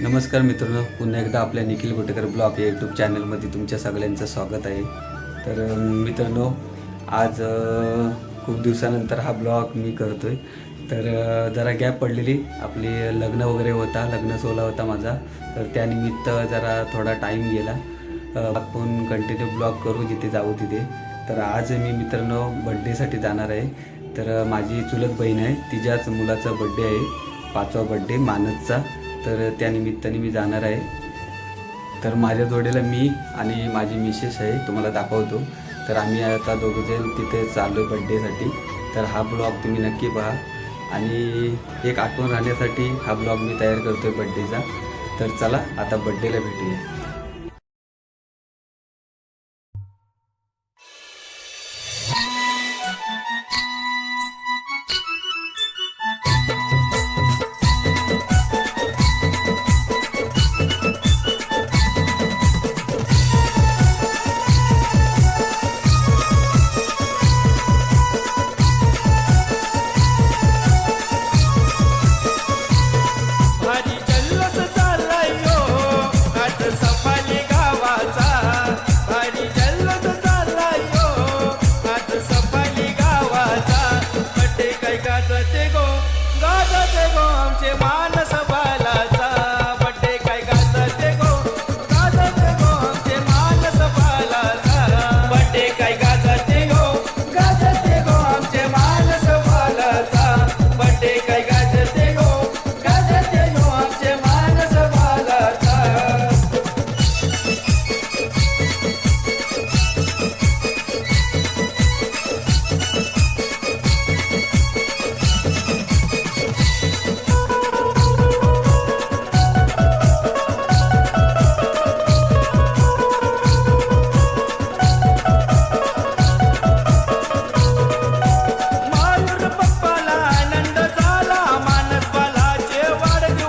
नमस्कार मित्रांनो पुन्हा एकदा आपल्या निखिल गोटेकर ब्लॉग या यूट्यूब चॅनलमध्ये तुमच्या सगळ्यांचं स्वागत आहे. तर मित्रांनो आज खूप दिवसानंतर हा ब्लॉग मी करतो आहे तर जरा गॅप पडलेली आपली लग्न वगैरे होता लग्न सोहळा होता माझा. तर त्यानिमित्त जरा थोडा टाईम गेला. आपण कंटिन्यू ब्लॉग करू जिथे जाऊ तिथे. तर आज मी मित्रांनो बड्डेसाठी जाणार आहे. तर माझी चुलत बहीण आहे तिच्याच मुलाचा बड्डे आहे. पाचवा बड्डे मानसचा. तर त्यानिमित्ताने मी जाणार आहे. तर माझ्या जोडीला मी आणि माझी मिसेस आहे तुम्हाला दाखवतो. तर आम्ही आता दोघंजण तिथे चाललो आहे बड्डेसाठी तर हा ब्लॉग तुम्ही नक्की पहा. आणि एक आठवण राहण्यासाठी हा ब्लॉग मी तयार करतो आहे बड्डेचा तर चला आता बड्डेला भेटूया.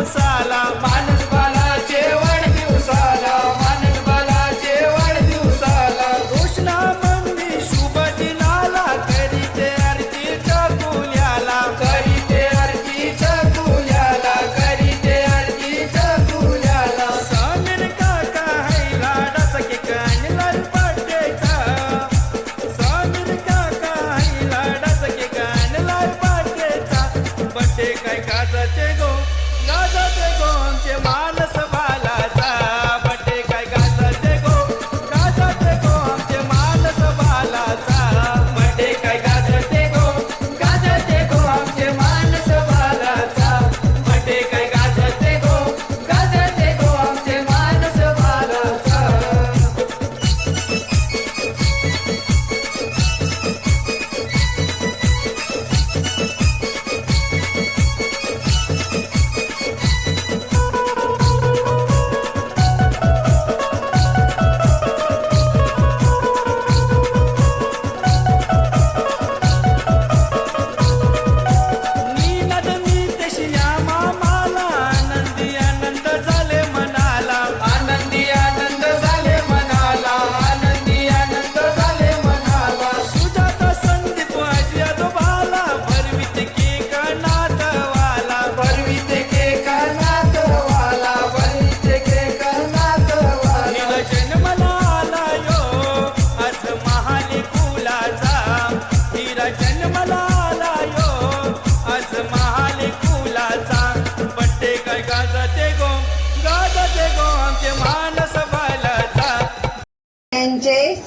वाढदिवसाला मानस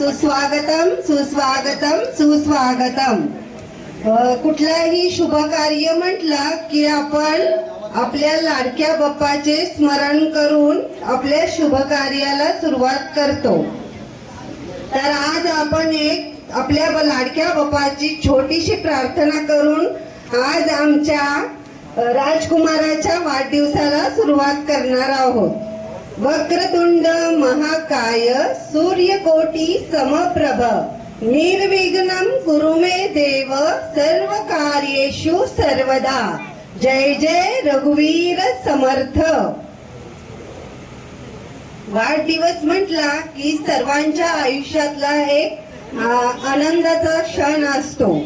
सुस्वागतम सुस्वागतम सुस्वागतम. कुठलाही शुभ कार्य म्हटलं की आपण आपल्या लाडक्या बाप्पाचे स्मरण करून आपल्या शुभ कार्याला सुरुवात करतो. तर आज आपण एक आपल्या लाडक्या बाप्पाची छोटीशी प्रार्थना करून आज आमच्या राजकुमाराच्या वाढदिवसाला सुरुवात करणार आहोत. वक्रतुंड महाकाय सूर्यकोटी समप्रभ। निर्विघ्नं कुरु मे देव सर्व कार्येषु सर्वदा। जय जय रघुवीर समर्थ। वाढदिवस म्हटला की सर्वांच्या आयुष्यातला एक आनंदाचा क्षण असतो.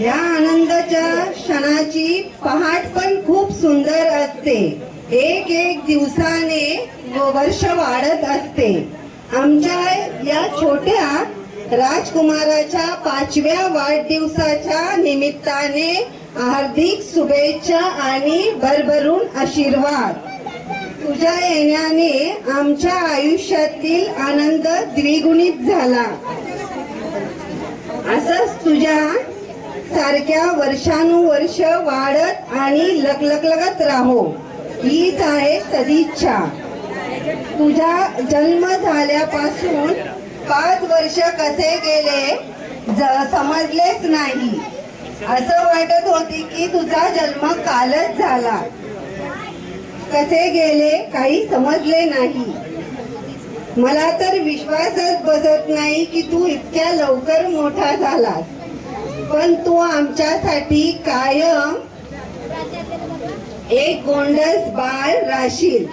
या आनंदाच्या क्षणाची पहाट पण खूप सुंदर असते. एक एक दिवसाने व वर्ष वाढत असते. आमच्या या छोट्या राजकुमाराच्या पाचव्या वाढदिवसाच्या निमित्ताने हार्दिक शुभेच्छा आणि भरभरून आशीर्वाद. तुझ्या येण्याने आमच्या आयुष्यातील आनंद द्विगुणित झाला. असंच तुझ्या सारख्या वर्षानुवर्ष वाढत आणि लकलकलगत राहो. हीच आहे सदिच्छा. तुझा जन्म झाल्यापासून पाच वर्ष कसे गेले ज- समजलेच नाही. असं वाटत होती की तुझा जन्म कालच झाला. कसे गेले काही समजले नाही. मला तर विश्वासच बसत नाही की तू इतक्या लवकर मोठा झालास. पण तू आमच्यासाठी कायम एक गोंडस बाळ राशील.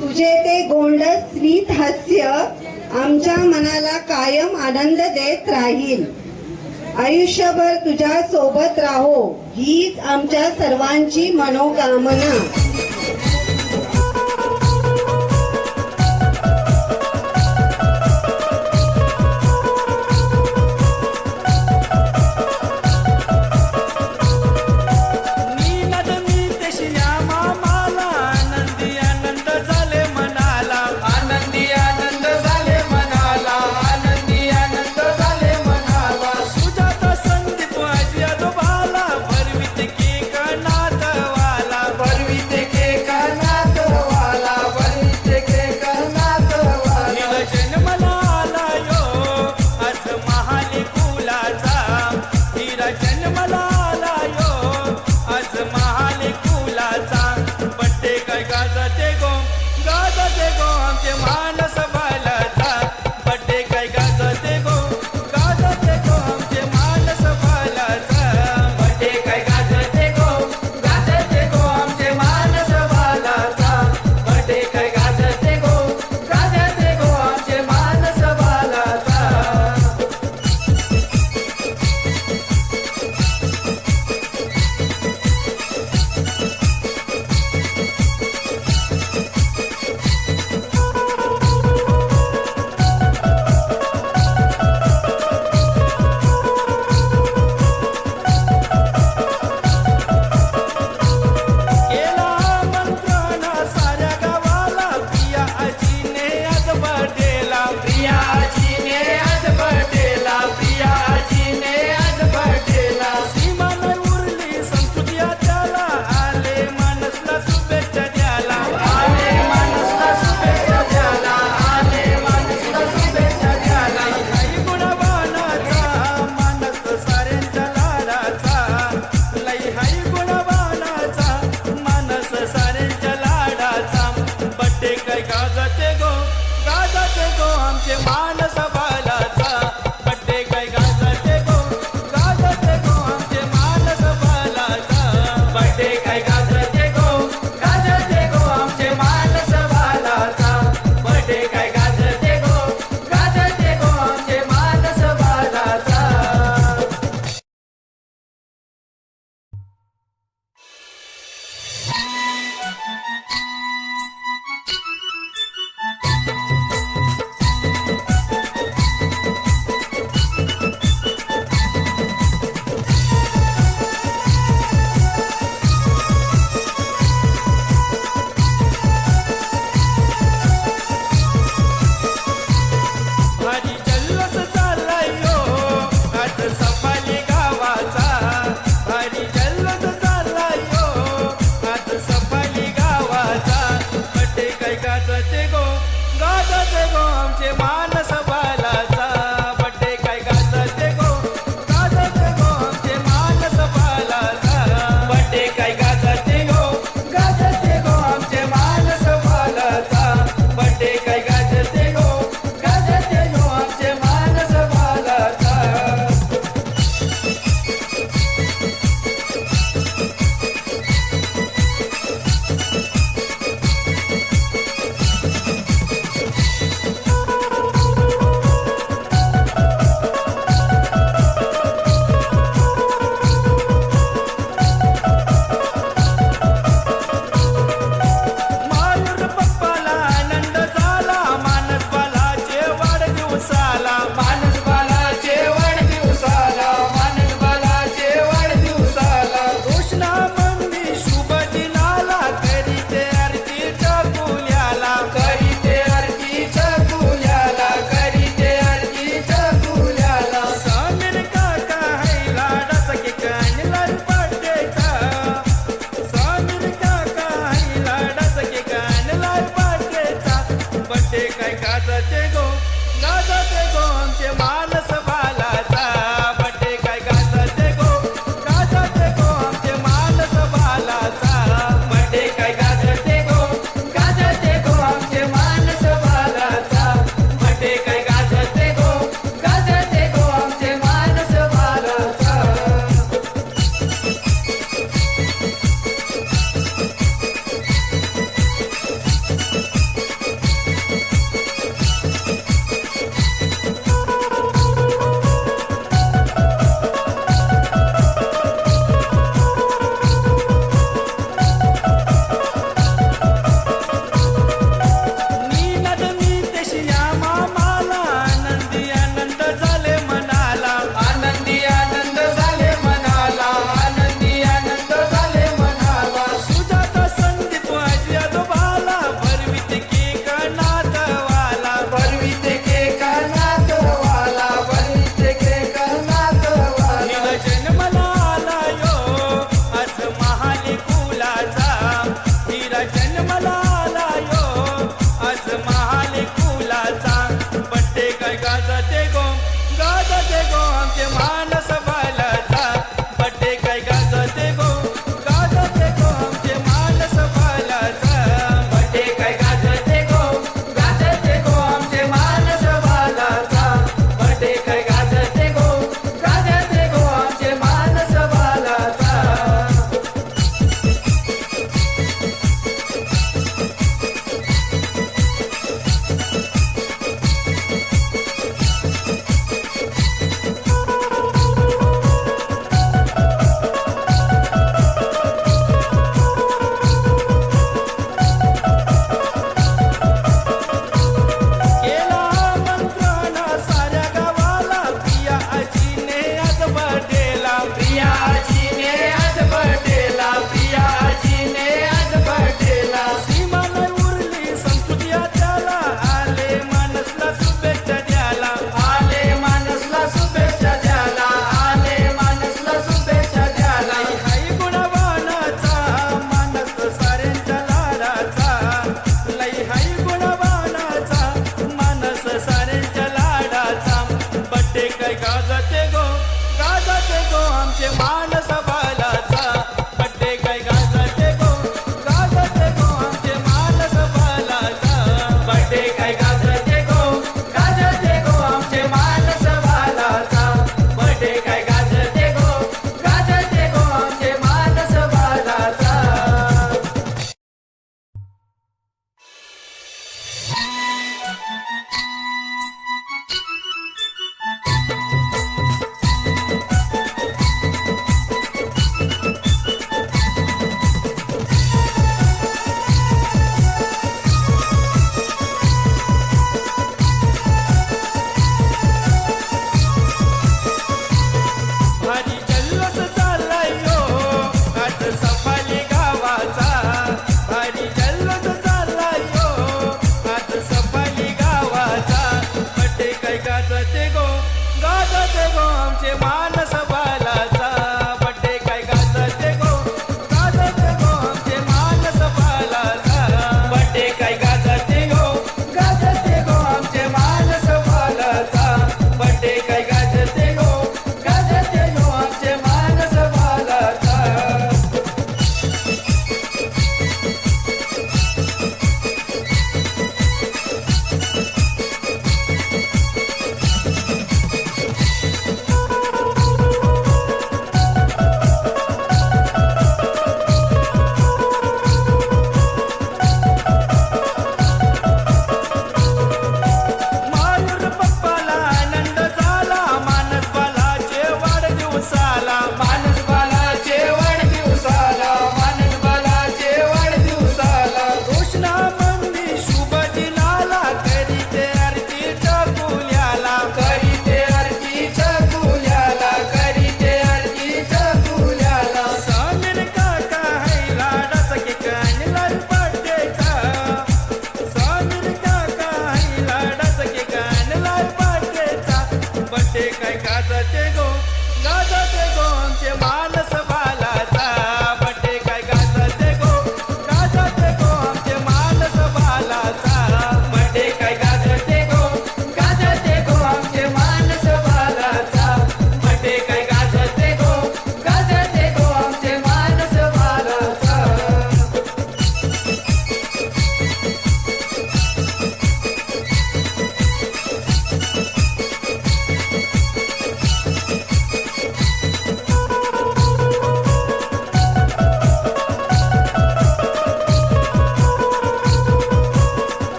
तुझे ते गोंडस स्मित हास्य आमच्या मनाला कायम आनंद देत राहील. आयुष्यभर तुझ्या सोबत राहो हीच आमच्या सर्वांची मनोकामना.